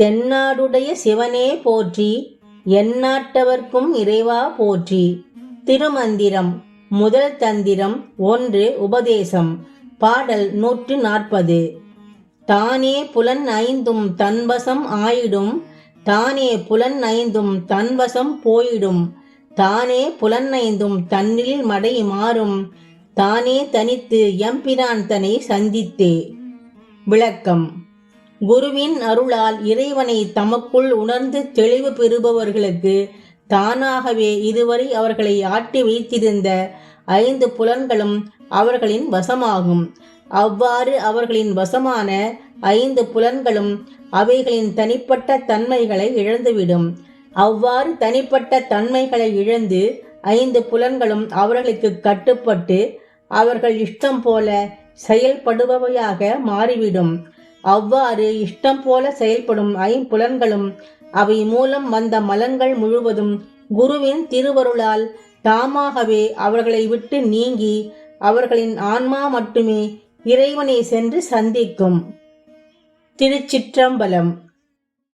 தென்னாடுடைய சிவனே போற்றி எந்நாட்டவர்க்கும் இறைவா போற்றி. திருமந்திரம் முதல் தந்திரம் ஒன்று உபதேசம் பாடல் நூற்று நாற்பது. தானே புலன் ஐந்தும் தன்வசம் ஆயிடும் தானே புலன் ஐந்தும் தன்வசம் போயிடும். தானே புலன் ஐந்தும் தன்னில் மடை மாறும் தானே தனித்து எம்பிரான் தனை சந்தித்தே. விளக்கம் குருவின் அருளால் இறைவனை தமக்குள் உணர்ந்து தெளிவு பெறுபவர்களுக்கு தானாகவே இதுவரை அவர்களை ஆட்டி வைத்திருந்த ஐந்து புலன்களும் அவர்களின் வசமாகும். அவ்வாறு அவர்களின் வசமான ஐந்து புலன்களும் அவைகளின் தனிப்பட்ட தன்மைகளை இழந்துவிடும். அவ்வாறு தனிப்பட்ட தன்மைகளை இழந்து ஐந்து புலன்களும் அவர்களுக்கு கட்டுப்பட்டு அவர்கள் இஷ்டம் போல செயல்படுபவையாக மாறிவிடும். அவ்வாறு இஷ்டம் போல செயல்படும் ஐம்புலன்களும் அவை மூலம் வந்த மலங்கள் முழுவதும் குருவின் திருவருளால் தாமாகவே அவர்களை விட்டு நீங்கி அவர்களின் ஆன்மா மட்டுமே இறைவனை சென்று சந்திக்கும். திருச்சிற்றம்பலம்